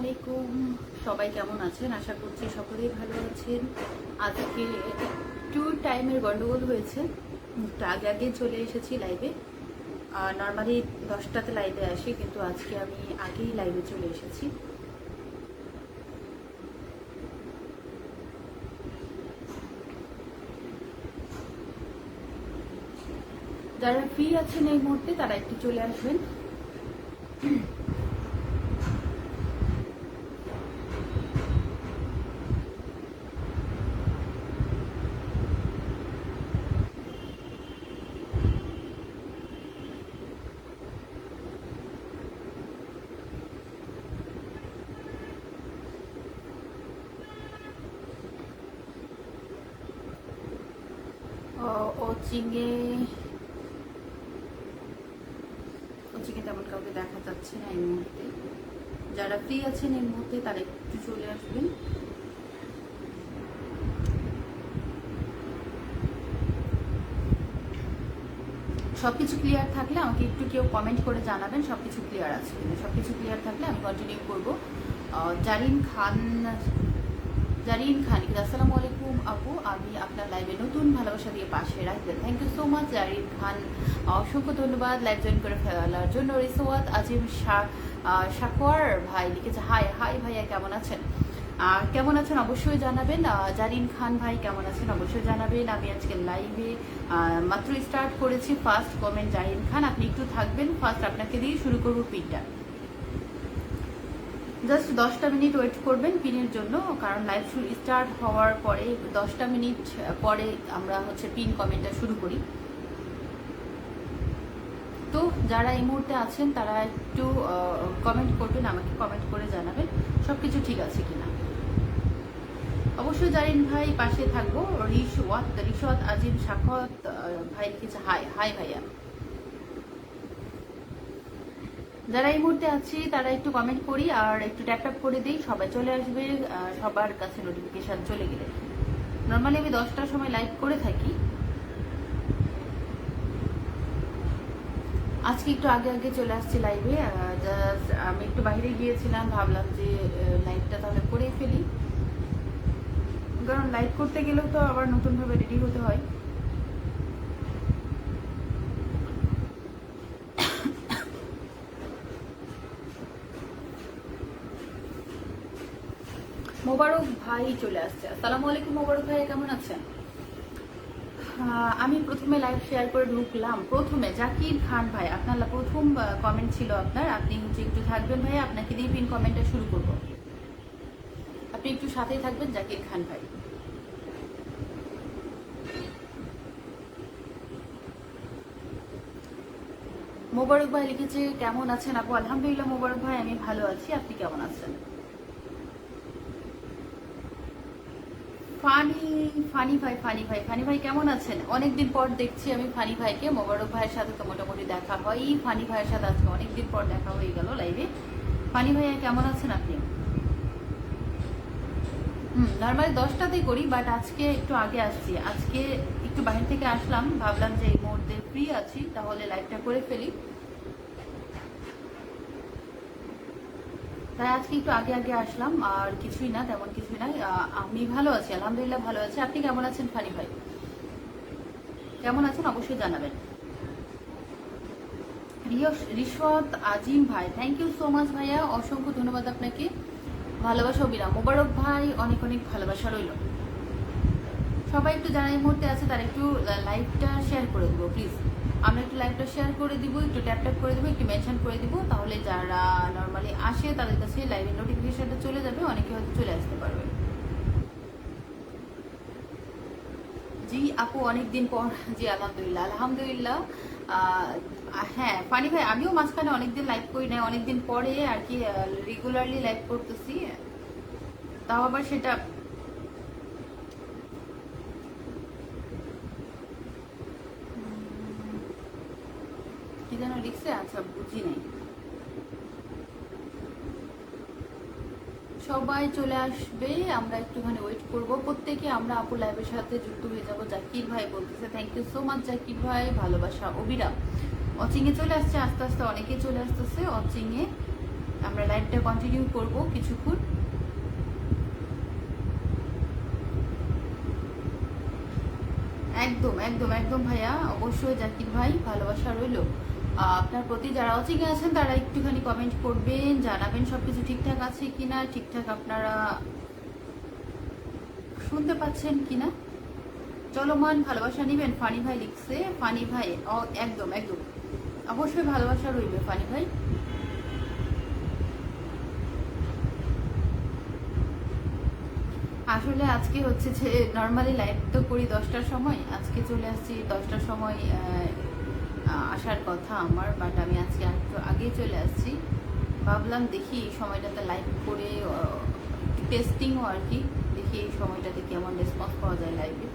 আলাইকুম সবাই কেমন আছেন? আশা করছি সকলেই ভালো আছেন। আজকে একটু টাইমের গন্ডগোল হয়েছে। আগে আগে চলে এসেছি লাইভে নর্মালি দশটাতে লাইভে আসি, কিন্তু আজকে আমি আগেই লাইভে চলে এসেছি। যারা ফ্রি আছেন এই মুহূর্তে, তারা একটু চলে আসবেন। ওচিংয়ে ওচিংয়ে তেমন কাউকে দেখা যাচ্ছে না এই মুহূর্তে। যারা ফ্রি আছেন এই মুহূর্তে, তারা একটু চলে আসবেন। সবকিছু ক্লিয়ার থাকলে আমাকে একটু কেউ কমেন্ট করে জানাবেন, সবকিছু ক্লিয়ার আছে সবকিছু ক্লিয়ার থাকলে আমি কন্টিনিউ করব। জারিন খান জারিন খান আসসালামু আলাইকুম আপু। আমি আপনার লাইভে নতুন ভালোবাসা দিয়ে পাশে রাখবেন thank you so much Zarin Khan. অসংখ্য ধন্যবাদ লাইভ জয়েন করে ফেলার জন্য। রিসোয়াত আজিম শাকওয়ার ভাই লিখেছে হাই হাই ভাইয়া, কেমন আছেন? কেমন আছেন অবশ্যই জানাবেন। জারিন খান ভাই, কেমন আছেন অবশ্যই জানাবেন। আমি আজকে লাইভে মাত্র স্টার্ট করেছি ফার্স্ট কমেন্ট জারিন খান, আপনি একটু থাকবেন। ফার্স্ট আপনাকে দিয়ে শুরু করব পিনটা জাস্ট দশটা মিনিট ওয়েট করবেন পিনের জন্য, কারণ লাইভ শুরু স্টার্ট হওয়ার পরে দশটা মিনিট পরে আমরা হচ্ছে পিন কমেন্টটা শুরু করি। তো যারা এই মুহূর্তে আছেন, তারা একটু কমেন্ট করবেন, আমাকে কমেন্ট করে জানাবেন সব কিছু ঠিক আছে কিনা। অবশ্যই জারিন ভাই পাশে থাকব। রিশওয়াত রিশওয়াত, আজিম শাখত ভাই লিখেছে হাই হাই ভাইয়া। যারা এই মুহূর্তে আছি, তারা একটু কমেন্ট করি আর একটু ট্যাপ ট্যাপ করে দিই। সবাই চলে আসবে সবার কাছে নোটিফিকেশন চলে গেলে। নর্মালি আমি দশটার সময় লাইভ করে থাকি। আজকে একটু আগে আগে চলে আসছি লাইভে আমি একটু বাইরে গিয়েছিলাম, ভাবলাম যে লাইভটা তাহলে করে ফেলি। কারণ লাইভ করতে গেলেও তো আবার নতুনভাবে রেডি হতে হয়। মোবারক ভাই চলে আসছে। আসসালামু আলাইকুম মোবারক ভাই, কেমন আছেন? আমি প্রথমে লাইভ শেয়ার করে ঢুকলাম। প্রথমে জাকির খান ভাই, আপনার প্রথম কমেন্ট ছিল আপনার। আপনি হচ্ছে একটু থাকবেন ভাই, আপনাকে দিয়ে পিন কমেন্টটা শুরু করব। আপনি একটু সাথেই থাকবেন, জাকির খান ভাই। মোবারক ভাই লিখেছে, কেমন আছেন আপু? আলহামদুলিল্লাহ মোবারক ভাই, আমি ভালো আছি। আপনি কেমন আছেন? ফানি ভাই ফানি ভাই ফানি ভাই কেমন আছেন? অনেকদিন পর দেখছি আমি ফানি ভাইকে। মোবারক ভাইয়ের সাথে তো মোটামুটি দেখা হয় ফানি ভাইয়ের সাথে আজকে অনেকদিন পর দেখা হয়ে গেল লাইভে ফানি ভাইয়া, কেমন আছেন আপনি? হুম নর্মালি দশটাতেই করি বাট আজকে একটু আগে আসছি। আজকে একটু বাইরে থেকে আসলাম। ভাবলাম যে এই মুহূর্তে ফ্রি আছি, তাহলে লাইভটা করে ফেলি। তাই আজকে একটু আগে আগে আসলাম, আর কিছুই না, তেমন কিছুই না আমি ভালো আছি, আলহামদুলিল্লাহ ভালো আছি। আপনি কেমন আছেন ফানি ভাই? কেমন আছেন অবশ্যই জানাবেন। রিশওয়াত আজিম ভাই থ্যাংক ইউ সো মাচ ভাইয়া। অসংখ্য ধন্যবাদ আপনাকে। ভালোবাসা অবিরাম মোবারক ভাই, অনেক অনেক ভালোবাসা রইল। সবাই একটু যারা এই মুহূর্তে আছে, তারা একটু লাইভটা শেয়ার করে দেবো প্লিজ আমরা একটু লাইভটা শেয়ার করে দিব, একটু ট্যাপ ট্যাপ করে দেবো, একটু মেনশন করে দিব, তাহলে যারা নর্মালি আসে তাদের কাছে লাইভের নোটিফিকেশনটা চলে যাবে, অনেকে হয়তো চলে আসতে পারবে। জি আপু, অনেকদিন পর। জি, আলহামদুলিল্লাহ আলহামদুলিল্লাহ। হ্যাঁ ফানি ভাই, আমিও মাঝখানে অনেকদিন লাইভ করি নাই, অনেকদিন পরে আর কি রেগুলারলি লাইভ করতেছি। তাও আবার সেটা লিখছে আচ্ছা বুঝি নাই। সবাই চলে আসবে, আমরা একটুখানি ওয়েট করব। প্রত্যেকে আমরা আপু লাইভের সাথে যুক্ত হয়ে যাব। জাকির ভাই বলতেছে thank you so much Zakir ভাই। ভালোবাসা অবিরাম অচিঙে চলে আসছে, আস্তে আস্তে অনেকেই চলে আসতেছে। অচিঙে আমরা লাইভটা কন্টিনিউ করব কিছুক্ষণ। একদম একদম একদম ভাইয়া। অবশ্যই জাকির ভাই ভালোবাসা রইল। আপনার প্রতি যারা অচিকে আছেন, তারা একটুখানি কমেন্ট করবেন, জানাবেন সবকিছু ঠিকঠাক আছে কিনা, ঠিকঠাক আপনারা শুনতে পাচ্ছেন কিনা? চলমান ভালোবাসা নিবেন ফানি ভাই লিখছে, ফানি ভাই একদম একদম। অবশ্যই ভালোবাসা রইবে ফানি ভাই। আসলে আজকে হচ্ছে যে নর্মালি লাইভ তো করি দশটার সময়, আজকে চলে আসছি দশটার সময় আসার কথা আমার বাট আমি আজকে একটু আগে চলে আসছি। ভাবলাম দেখি এই সময়টাতে লাইভ করে টেস্টিংও আর কি, দেখি এই সময়টাতে কেমন রেসপন্স পাওয়া যায় লাইভে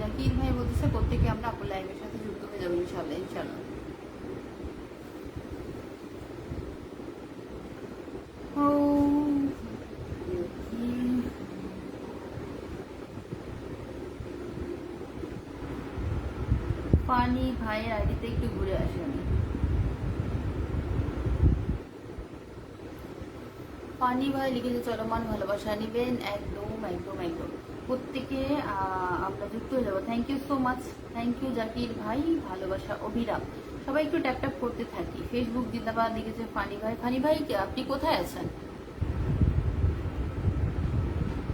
জাকির ভাই বলতেছে, প্রত্যেকে আমরা আপনার লাইভের সাথে যুক্ত হয়ে যাব ইনশাল্লাহ ইনশাল্লাহ ও দেখি। পানি ভাইয়ের আইডিতে একটু ঘুরে আসি আমি। পানি, ভাই, লিখেছে, চলমান ভালোবাসা নিবেন। একদম একদম একদম। প্রত্যেকে আমরা যুক্ত হয়ে যাব। Thank you so much thank you Zakir ভাই, ভালোবাসা অভিরাম। সবাই একটু ট্যাপ ট্যাপ করতে থাকি। ফেসবুক জিন্দাবাদ লিখেছে, ফানি ভাই ফানি ভাই আপনি কোথায় আছেন?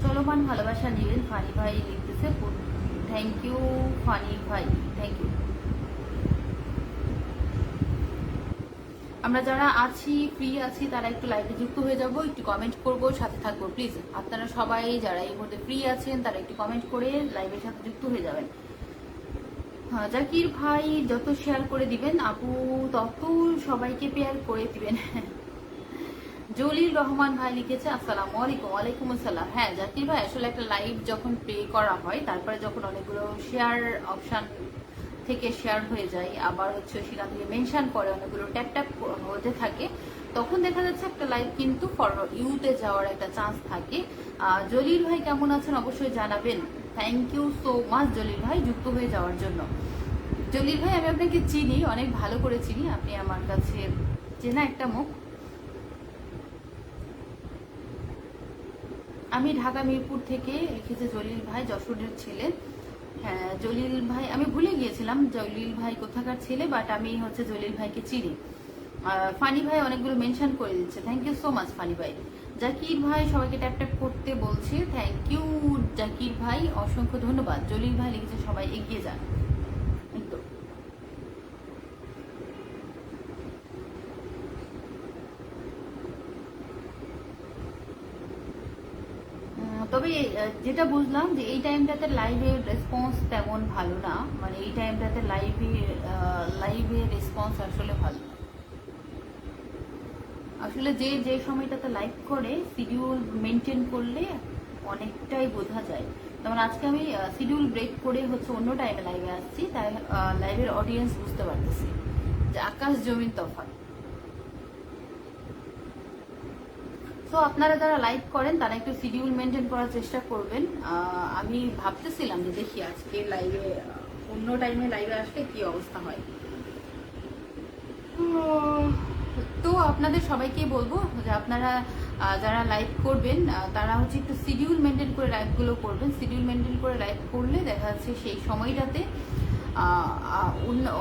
চলমান ভালোবাসা নিবেন, ফানি ভাই লিখতেছে থ্যাংক ইউ ফানি ভাই থ্যাংক ইউ আমরা যারা আছি ফ্রি আছি তারা একটু লাইভে যুক্ত হয়ে যাব একটু কমেন্ট করব সাথে থাকব প্লিজ আপনারা সবাই যারা এই মুহূর্তে ফ্রি আছেন তারা একটু কমেন্ট করে লাইভের সাথে যুক্ত হয়ে যাবেন। হ্যাঁ, জাকির ভাই যত শেয়ার করে দিবেন আপু তত সবাইকে পেয়ার করে দিবেন। জলিল রহমান ভাই লিখেছে আসসালামু আলাইকুম ওয়ালাইকুম আসসালাম। হ্যাঁ জাকির ভাই আসলে একটা লাইভ যখন প্লে করা হয় তারপরে যখন অনেকগুলো শেয়ার অপশন থেকে শেয়ার হয়ে যায়, আবার হচ্ছে সেখান থেকে মেনশন করে, অনেকগুলো ট্যাপ ট্যাপ হতে থাকে, তখন দেখা যাচ্ছে একটা লাইভ কিন্তু ইউতে যাওয়ার একটা চান্স থাকে। জলিল ভাই কেমন আছেন অবশ্যই জানাবেন। Thank you so much Jalil ভাই যুক্ত হয়ে যাওয়ার জন্য। জলিল ভাই, আমি আপনাকে চিনি, অনেক ভালো করে চিনি, আপনি আমার কাছে চেনা একটা মুখ। আমি ঢাকা মিরপুর থেকে লিখেছে জলিল ভাই, যশোরের ছেলে। হ্যাঁ জলিল ভাই, আমি ভুলে গিয়েছিলাম জলিল ভাই কোথাকার ছেলে বাট আমি হচ্ছে জলিল ভাইকে চিনি। ফানি ভাই অনেকগুলো মেনশন করে দিচ্ছে। Thank you so much funny ভাই। জাকির ভাই, সবাইকে ট্যাপ ট্যাপ করতে বলছে। থ্যাংক ইউ জাকির ভাই। অসংখ্য ধন্যবাদ। জলিল ভাই লিখেছে, সবাই এগিয়ে যান এই তো। উম, তবে আহ, যেটা বুঝলাম যে এই টাইমটাতে লাইভের রেসপন্স তেমন ভালো না। মানে এই টাইমটাতে লাইভে লাইভে রেসপন্স আসলে ভালো না। আসলে যে যে সময়টাতে লাইভ করে শিডিউল মেনটেন করলে অনেকটাই বোঝা যায়। যেমন আজকে আমি শিডিউল ব্রেক করে হচ্ছে অন্য টাইমে লাইভে আসছি, তাই লাইভের অডিয়েন্স বুঝতে পারতেছি। যে আকাশ জমিন তফাৎ। তো আপনারা যারা লাইভ করেন, তারা একটু শিডিউল মেনটেন করার চেষ্টা করবেন। আমি ভাবতেছিলাম যে দেখি আজকে লাইভে অন্য টাইমে লাইভে আসলে কি অবস্থা হয়। তো আপনাদের সবাইকে বলব যে আপনারা যারা লাইভ করবেন তারা হচ্ছে একটু শিডিউল মেনটেন করে লাইভগুলো করবেন। শিডিউল মেনটেন করে লাইভ করলে দেখা যাচ্ছে সেই সময়টাতে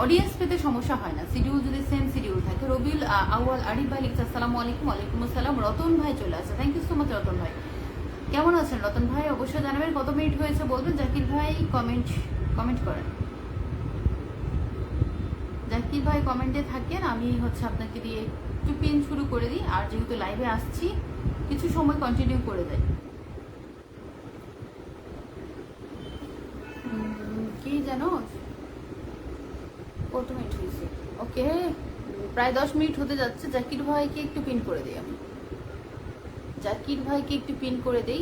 অডিয়েন্স পেতে সমস্যা হয় না। শিডিউল যদি সেম শিডিউল থাকে। রবিউল আউয়াল, আরিফ ভাই লিখছে, আসসালামু আলাইকুম, ওয়ালাইকুম আসসালাম। রতন ভাই চলে আসে thank you so much Ratan ভাই। কেমন আছেন? রতন ভাই অবশ্যই জানাবেন। কত মিনিট হয়েছে বলবেন? জাকির ভাই কমেন্ট কমেন্ট করেন। জাকির ভাই কমেন্টে থাকেন। আমি হচ্ছে আপনাকে দিয়ে একটু পিন শুরু করে দিই। আর যেহেতু লাইভে আসছি, কিছু সময় কন্টিনিউ করে দেয়। কি জানো কত মিনিট হয়েছে ওকে? প্রায় দশ মিনিট হতে যাচ্ছে। জাকির ভাইকে একটু পিন করে দিই আমি। জাকির ভাইকে একটু পিন করে দেই।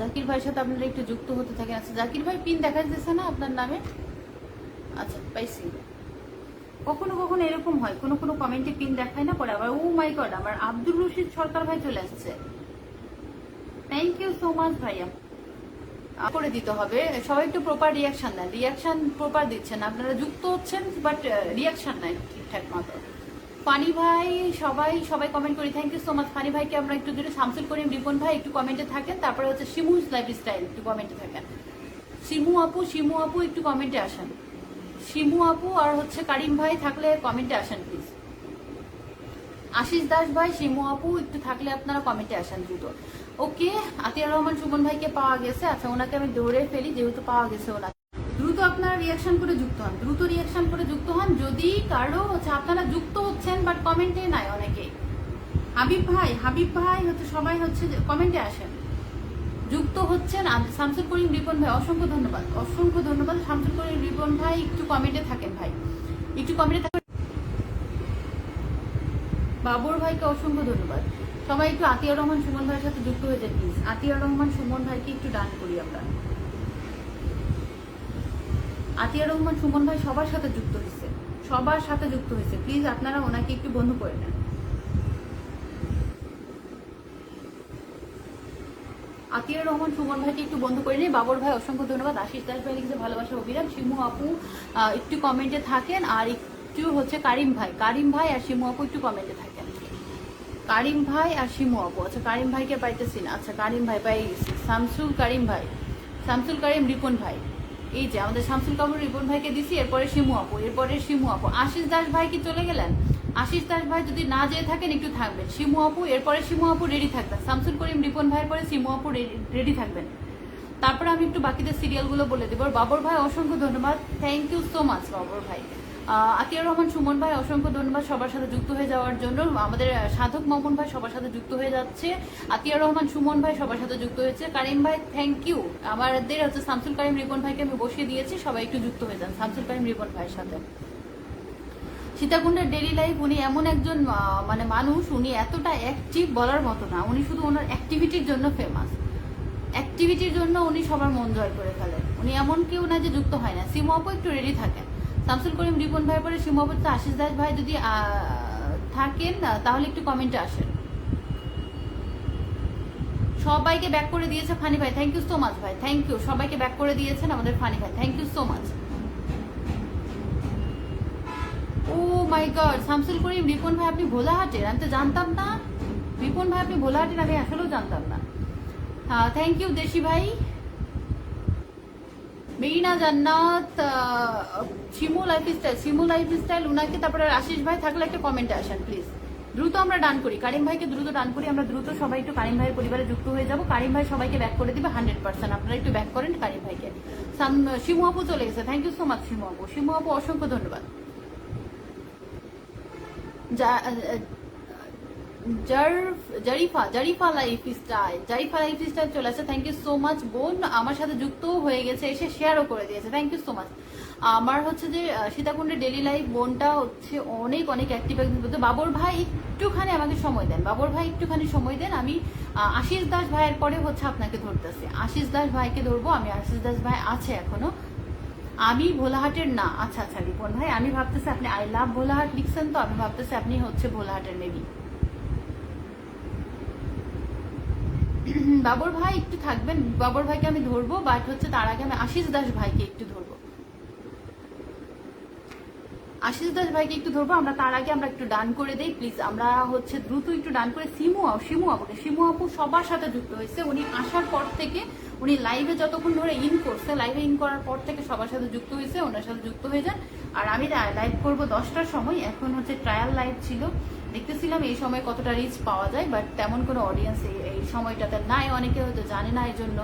জাকির ভাইয়ের সাথে আপনারা একটু যুক্ত হতে থাকেন। আচ্ছা জাকির ভাই পিন দেখা যাচ্ছে না আপনার নামে? আচ্ছা পাইছি। কখনো কখনো এরকম হয়। কোনো কোনো কমেন্টে পিন দেখায় না, পরে আবার ও মাই গড আমার আব্দুর রশিদ সরকার ভাই চলে আসছে। থ্যাংক ইউ সো মাচ ভাইয়া। করে দিতে হবে। সবাই একটু প্রপার রিয়াকশন দেন। রিয়াকশন প্রপার দিচ্ছেন আপনারা যুক্ত হচ্ছেন বাট রিয়াকশন নাই ঠিকঠাক মতো। ফানি ভাই, সবাই সবাই কমেন্ট করি। Thank you so much funny ভাইকে আমরা একটু যদি শামসুল করিম রিপন ভাই একটু কমেন্টে থাকেন। তারপরে হচ্ছে শিমুজ লাইফ স্টাইল একটু কমেন্টে থাকেন। শিমু আপু শিমু আপু একটু কমেন্টে আসেন। শিমু আপু আর হচ্ছে কারিম ভাই থাকলে কমেন্টে আসেন প্লিজ আশিস দাস ভাই, শিমু আপু একটু থাকলে আপনারা কমেন্টে আসেন দ্রুত। ওকে আতিয়ার রহমান সুমন ভাইকে পাওয়া গেছে। আচ্ছা ওনাকে আমি দৌড়ে ফেলি, যেহেতু পাওয়া গেছে ওনাকে। দ্রুত আপনারা রিয়াকশন করে যুক্ত হন, দ্রুত রিয়াকশন করে যুক্ত হন। যদি কারও হচ্ছে, আপনারা যুক্ত হচ্ছেন বাট কমেন্টে নাই অনেকে। হাবিব ভাই হাবিব ভাই হচ্ছে, সবাই হচ্ছে কমেন্টে আসেন। যুক্ত হচ্ছেন শামসুল করিম রিপন ভাই, অসংখ্য ধন্যবাদ। অসংখ্য ধন্যবাদ। শামসুল করিম রিপন ভাই, একটু কমেন্টে থাকেন ভাই। একটু কমেন্টে থাকেন বাবর ভাইকে অসংখ্য ধন্যবাদ। সবাই একটু আতিয়া রহমান সুমন ভাইয়ের সাথে যুক্ত হয়ে যান প্লিজ আতিয়া রহমান সুমন ভাইকে একটু ডান করি আমরা। আতিয়া রহমান সুমন ভাই সবার সাথে যুক্ত হয়েছে। সবার সাথে যুক্ত হয়েছে। প্লিজ আপনারা ওনাকে একটু বন্ধু করে নেন। আতিয়ার রহমান সুমন ভাইকে একটু বন্ধ করে নিই বাবর ভাই, অসংখ্য ধন্যবাদ। আশিস দাস ভাই লিখেছে, ভালোবাসা অভিরাম। শিমু আপু একটু কমেন্টে থাকেন। আর একটু হচ্ছে কারিম ভাই। কারিম ভাই আর শিমু আপু একটু কমেন্টে থাকেন। কারিম ভাই আর শিমু আপু। আচ্ছা কারিম ভাইকে পাইতেছি না। আচ্ছা কারিম ভাই পাই শামসুল কারিম ভাই। শামসুল কারিম, রিপন ভাই। এই যে আমাদের শামসুল কাপুর, রিপন ভাইকে দিছি, এরপরে শিমু আপু, এরপরে শিমু আপু। আশিস দাস ভাই কি চলে গেলেন? আশিস দাস ভাই যদি না যেয়ে থাকেন, একটু থাকবেন। শিমু আপু, এরপরে শিমু আপু রেডি থাকবেন। শামসুল করিম, রিপন ভাইয়ের পরে শিমু আপু রেডি থাকবেন। তারপরে আমি একটু বাকিদের সিরিয়ালগুলো বলে দেবো। বাবর ভাই, অসংখ্য ধন্যবাদ। Thank you so much Babar ভাই। আতিয়ার রহমান সুমন ভাই, অসংখ্য ধন্যবাদ সবার সাথে যুক্ত হয়ে যাওয়ার জন্য। আমাদের সাধক মামুন ভাই সবার সাথে যুক্ত হয়ে যাচ্ছে। আতিয়ার রহমান সুমন ভাই সবার সাথে যুক্ত হয়েছে। কারিম ভাই থ্যাংক ইউ আমাদের হচ্ছে শামসুল কারিম রিপন ভাইকে আমি বসিয়ে দিয়েছি। সবাই একটু যুক্ত হয়ে যান শামসুল কারিম রিপন ভাইয়ের সাথে। সীতাকুণ্ডের ডেলি লাইফ উনি এমন একজন মানে মানুষ, উনি এতটা অ্যাক্টিভ বলার মতো না। উনি শুধু ওনার অ্যাক্টিভিটির জন্য ফেমাস অ্যাক্টিভিটির জন্য উনি সবার মন জয় করে ফেলেন। উনি এমন কেউ না যে যুক্ত হয় না। সিমু একটু রেডি থাকেন। শামসুল করিম রিপন ভাই পরে সিমু আপু তো আশিস দাস ভাই যদি থাকেন তাহলে একটু কমেন্টে আসেন। সবাইকে ব্যাক করে দিয়েছে ফানি ভাই। থ্যাংক ইউ সো মাচ ভাই। থ্যাংক ইউ সবাইকে ব্যাক করে দিয়েছেন আমাদের ফানি ভাই। Thank you so much oh my god Shamsul Karim, Ripon ভাই, আপনি ভোলাহাটের? আমি তো জানতাম না। রিপন ভাই, আপনি ভোলাহাটের? আমি আসলেও জানতাম না। থ্যাংক ইউ দেশি ভাই। Marina Jannat Shimu life style Shimu life style উনাকে তারপরে আশিস ভাই থাকলে একটা কমেন্টে আসেন প্লিজ দ্রুত আমরা ডান করি। কারিম ভাইকে দ্রুত ডান করি, আমরা দ্রুত সবাই একটু কারিম ভাইয়ের পরিবারে যুক্ত হয়ে যাব। কারিম ভাই সবাইকে ব্যাক করে দিবে হান্ড্রেড পার্সেন্ট আপনারা একটু ব্যাক করেন কারিম ভাইকে। সাম- আপু চলে গেছে। Thank you so much Shimu আপু। শিমু আপু, অসংখ্য ধন্যবাদ। Jarifa Jarifa life style Jarifa life style চলে আসছে থ্যাংক ইউ সো মাচ বোন। আমার সাথে যুক্ত হয়ে গেছে, এসে শেয়ারও করে দিয়েছে। থ্যাংক ইউ সো মাচ আমার হচ্ছে যে সীতাকুণ্ডের ডেলি লাইফ বোনটা হচ্ছে অনেক অনেক অ্যাক্টিভ তো বাবর ভাই একটুখানি আমাকে সময় দেন। বাবর ভাই একটুখানি সময় দেন, আমি আশিস দাস ভাইয়ের পরে হচ্ছে আপনাকে ধরতেছি। আশিস দাস ভাইকে ধরবো, আমি আশিস দাস ভাই আছে এখনও। আমি ভোলাহাটের, না আচ্ছা আচ্ছা রিপন ভাই, আমি ভাবতেছি আপনি আই লাভ ভোলাহাট লিখছেন তো, আমি ভাবতেছি আপনি হচ্ছে ভোলাহাটের মেবি বাবর ভাই একটু থাকবেন। বাবর ভাইকে আমি ধরবো বাট হচ্ছে তার আগে আমি আশিস দাস ভাইকে একটু ধরবো। আশিস দাস ভাইকে একটু ধরবো, আমরা তার আগে আমরা একটু ডান করে দেই প্লিজ আমরা হচ্ছে দ্রুত একটু ডান করে সিমু সিমু আপুকে। সিমু আপু সবার সাথে যুক্ত হয়েছে। উনি আসার পর থেকে, উনি লাইভে যতক্ষণ ধরে ইন করছে লাইভে ইন করার পর থেকে সবার সাথে যুক্ত হয়েছে, ওনার সাথে যুক্ত হয়ে যান। আর আমি লাইভ করব দশটার সময়। এখন হচ্ছে ট্রায়াল লাইভ ছিল। দেখতেছিলাম এই সময় কতটা রিচ পাওয়া যায় বাট তেমন কোনো অডিয়েন্স এই সময়টাতে নাই। অনেকে হয়তো জানে না এই জন্য